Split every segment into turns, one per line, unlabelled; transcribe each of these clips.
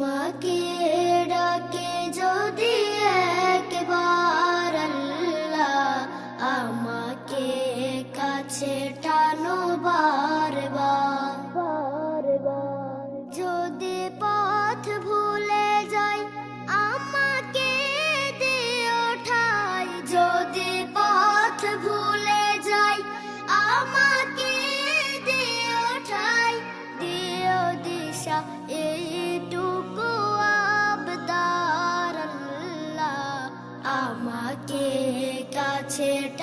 তোমাকে ডাকে যদি একবার আল্লাহ আমাকে কাছে টানো বারবার। বারবার যদি পথ ভুলে যাই, আমাকে দিও ঠাই যদি পথ ভুলে যাই, আমাকে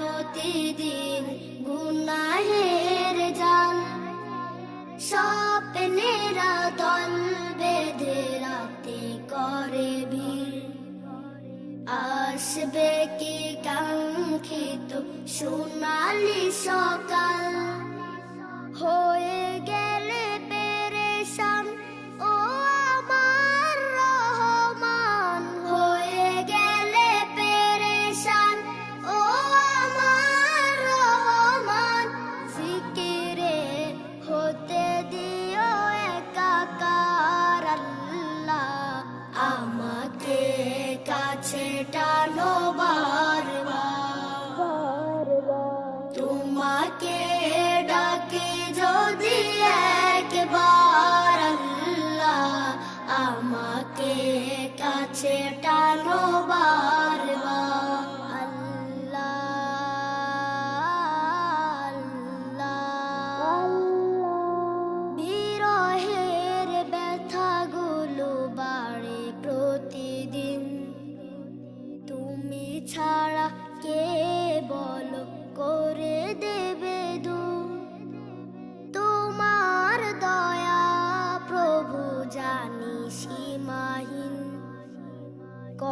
প্রতিদিন গুনাহের জাল স্বপ্নেরা দল বেঁধে রাতে করে ভিড়। আসবে কি কাঙ্ক্ষিত সোনালি সকাল? কাছে টানো ব্যথাগুলো প্রতিদিন। তুমি ছাড়া কে বলো করে দেবে দু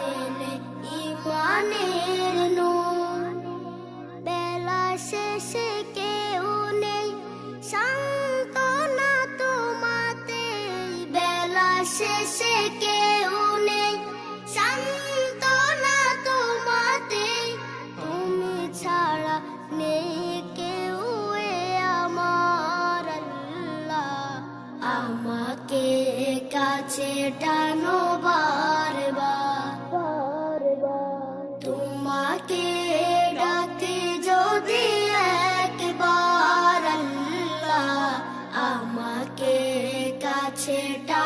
জেলে ইমানের নূর। বেলা শেষে কেউ তোমাতে বেলা শেষে তোমাতে তুমি ছাড়া নেই কেউ আমাকে কাছে টানো কাছে